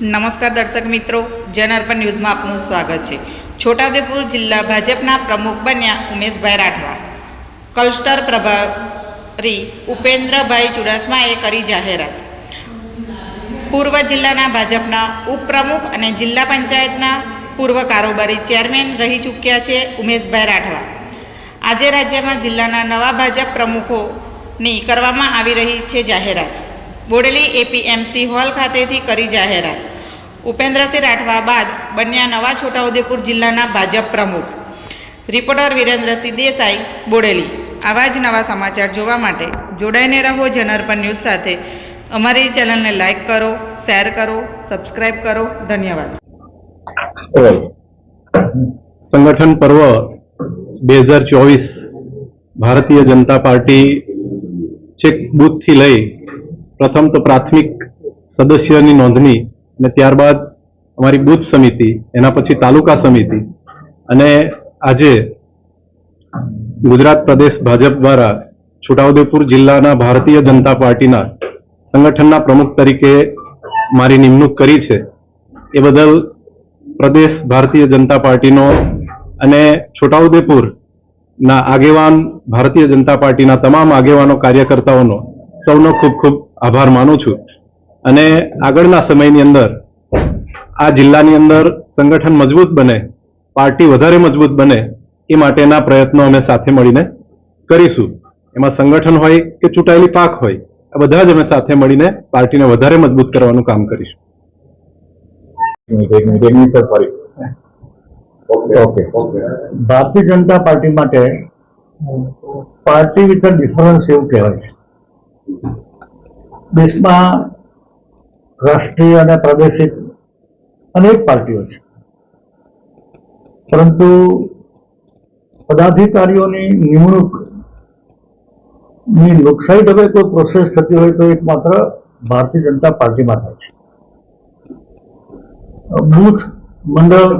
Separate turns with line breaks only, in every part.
નમસ્કાર દર્શક મિત્રો જનઅર્પણ ન્યૂઝમાં આપનું સ્વાગત છે. છોટાઉદેપુર જિલ્લા ભાજપના પ્રમુખ બન્યા ઉમેશભાઈ રાઠવા. કલસ્ટર પ્રભારી ઉપેન્દ્રભાઈ ચુડાસમાએ કરી જાહેરાત. પૂર્વ જિલ્લાના ભાજપના ઉપપ્રમુખ અને જિલ્લા પંચાયતના પૂર્વ કારોબારી ચેરમેન રહી ચૂક્યા છે ઉમેશભાઈ રાઠવા. આજે રાજ્યમાં જિલ્લાના નવા ભાજપ પ્રમુખોની કરવામાં આવી રહી છે જાહેરાત. બોડેલી એપીએમસી હોલ ખાતેથી કરી જાહેરાત. ઉપેન્દ્રસિંહ રાઠવા બાદ બન્યા નવા છોટાઉદેપુર જિલ્લાના ભાજપ પ્રમુખ. રિપોર્ટર વિરેન્દ્રસિંહ દેસાઈ, બોડેલી. આવા જ નવા સમાચાર જોવા માટે જોડાઈને રહો જનઅર્પણ ન્યૂઝ સાથે. અમારી ચેનલને લાઇક કરો, શેર કરો, સબસ્ક્રાઇબ કરો. ધન્યવાદ.
સંગઠન પર્વ બે હજાર ચોવીસ ભારતીય જનતા પાર્ટી છેક બૂથથી લઈ પ્રથમ તો પ્રાથમિક સદસ્યની નોંધણી અને ત્યારબાદ અમારી બુથ સમિતિ, એના પછી તાલુકા સમિતિ અને આજે ગુજરાત પ્રદેશ ભાજપ દ્વારા છોટાઉદેપુર જિલ્લાના ભારતીય જનતા પાર્ટીના સંગઠનના પ્રમુખ તરીકે મારી નિમણૂક કરી છે. એ બદલ પ્રદેશ ભારતીય જનતા પાર્ટીનો અને છોટાઉદેપુર ના આગેવાન ભારતીય જનતા પાર્ટીના તમામ આગેવાનો, કાર્યકર્તાઓનો સૌનો ખૂબ ખૂબ આભાર માનું છું. અને આગળના સમયની અંદર આ જિલ્લાની અંદર સંગઠન મજબૂત બને પાર્ટી વધારે મજબૂત બને એ માટેના પ્રયત્નો અમે સાથે મળીને કરીશું. એમાં સંગઠન હોય કે ચૂંટાયેલી પાક હોય આ બધા જ અમે સાથે મળીને પાર્ટીને વધારે મજબૂત કરવાનું કામ કરીશું.
એક મિનિટ એક મિનિટ સર ફરી okay. Okay.
Bharatiya Janata party માટે પાર્ટી વિથ ડિફરન્સ એવું કહેવાય છે. દેશમાં રાષ્ટ્રીય અને પ્રાદેશિક અનેક પાર્ટીઓ છે. પરંતુ પદાધિકારીઓની નિમણૂકની લોકશાહી ઢબે કોઈ પ્રોસેસ થતી હોય તો એકમાત્ર ભારતીય જનતા પાર્ટીમાં થાય છે. બૂથ, મંડળ,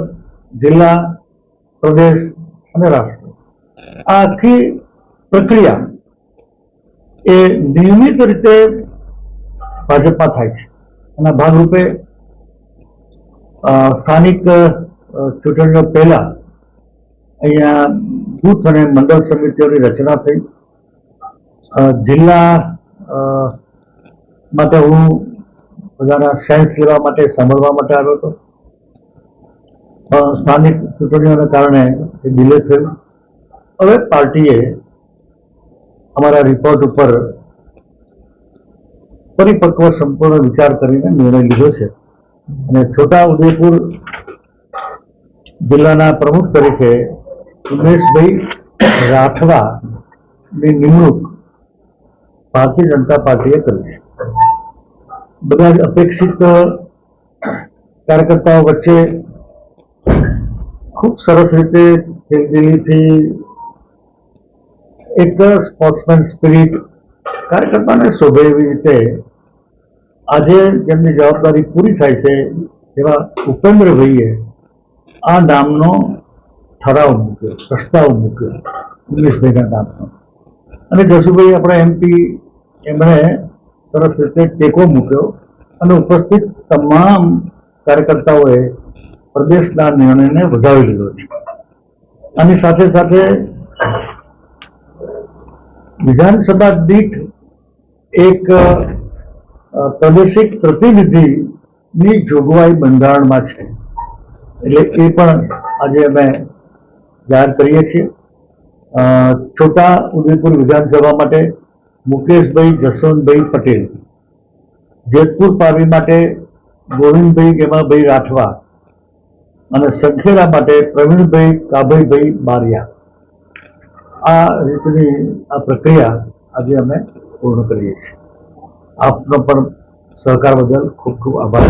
જિલ્લા, પ્રદેશ અને રાષ્ટ્ર. આ આખી પ્રક્રિયા એ નિયમિત રીતે ભાજપમાં થાય છે. એના ભાગરૂપે સ્થાનિક ચૂંટણીઓ પહેલા અહીંયા બુથ અને મંડળ સમિતિઓની રચના થઈ. જિલ્લા માટે હું બધાના સેન્સ લેવા માટે સાંભળવા માટે આવ્યો હતો. પણ સ્થાનિક ચૂંટણીઓને કારણે એ ડિલે થયું. હવે પાર્ટીએ અમારા રિપોર્ટ ઉપર પરિપક્વ સંપૂર્ણ વિચાર કરીને નિર્ણય લીધો છે. અને છોટા ઉદેપુર જિલ્લાના પ્રમુખ તરીકે ઉમેશભાઈ રાઠવા ની નિમણૂક ભારતીય જનતા પાર્ટીએ કરી છે. બધા જ અપેક્ષિત કાર્યકર્તાઓ વચ્ચે ખૂબ સરસ રીતે દિલ્હીથી એક સ્પોર્ટ્સમેન સ્પિરિટ કાર્યકર્તાને શોભે એવી રીતે આજે જેમની જવાબદારી પૂરી થાય છે, એવા ઉપેન્દ્રભાઈએ આ નામનો ઠરાવ મૂક્યો, પ્રસ્તાવ મૂક્યો ઉમેશભાઈના નામનો. અને જસુભાઈ, આપણા એમપી એમણે સરસ રીતે ટેકો મૂક્યો અને ઉપસ્થિત તમામ કાર્યકર્તાઓએ પ્રદેશના નિર્ણયને વધાવી લીધો છે. આની સાથે સાથે વિધાનસભા દીઠ એક પ્રાદેશિક પ્રતિનિધિની જોગવાઈ બંધારણમાં છે. એટલે એ પણ આજે અમે જાહેર કરીએ છીએ. છોટા ઉદયપુર વિધાનસભા માટે મુકેશભાઈ જસવંતભાઈ પટેલ, જેતપુર પાવી માટે ગોવિંદભાઈ ગેમાભાઈ રાઠવા અને સંખેડા માટે પ્રવીણભાઈ કાભાઈભાઈ બારિયા. આ રીતની આ પ્રક્રિયા આજે અમે પૂર્ણ કરીએ છીએ. આપનો પણ સહકાર બદલ ખૂબ ખૂબ આભાર.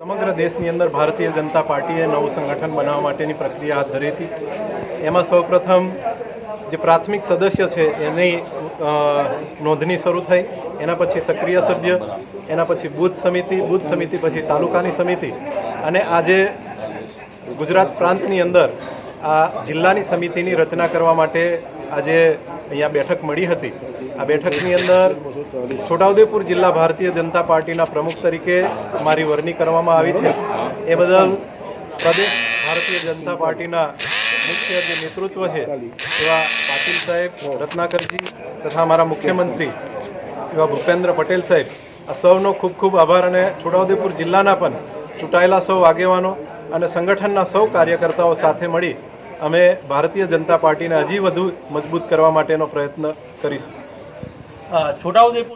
સમગ્ર દેશની અંદર ભારતીય જનતા પાર્ટીએ નવું સંગઠન બનાવવા માટેની પ્રક્રિયા હાથ ધરી હતી. એમાં સૌપ્રથમ જે પ્રાથમિક સદસ્ય છે, એની નોંધણી શરૂ થઈ. એના પછી સક્રિય સભ્ય, એના પછી બૂથ સમિતિ બૂથ સમિતિ પછી તાલુકાની સમિતિ અને આજે ગુજરાત પ્રાંતની અંદર આ જિલ્લાની સમિતિની રચના કરવા માટે આજે અહીંયા બેઠક મળી હતી. આ બેઠકની અંદર છોટાઉદેપુર જિલ્લા ભારતીય જનતા પાર્ટીના પ્રમુખ તરીકે મારી વરણી કરવામાં આવી છે. એ બદલ પ્રદેશ ભારતીય જનતા પાર્ટીના મુખ્ય જે નેતૃત્વ છે, એવા પાટીલ સાહેબ, રત્નાકરજી તથા અમારા મુખ્યમંત્રી એવા ભૂપેન્દ્ર પટેલ સાહેબ, આ સૌનો ખૂબ ખૂબ આભાર અને છોટાઉદેપુર જિલ્લાના પણ ચૂંટાયેલા સૌ આગેવાનો અને સંગઠનના સૌ કાર્યકર્તાઓ સાથે મળી અમે ભારતીય જનતા પાર્ટીને હજી વધુ મજબૂત કરવા માટેનો પ્રયત્ન કરીશું.
છોટાઉદેપુર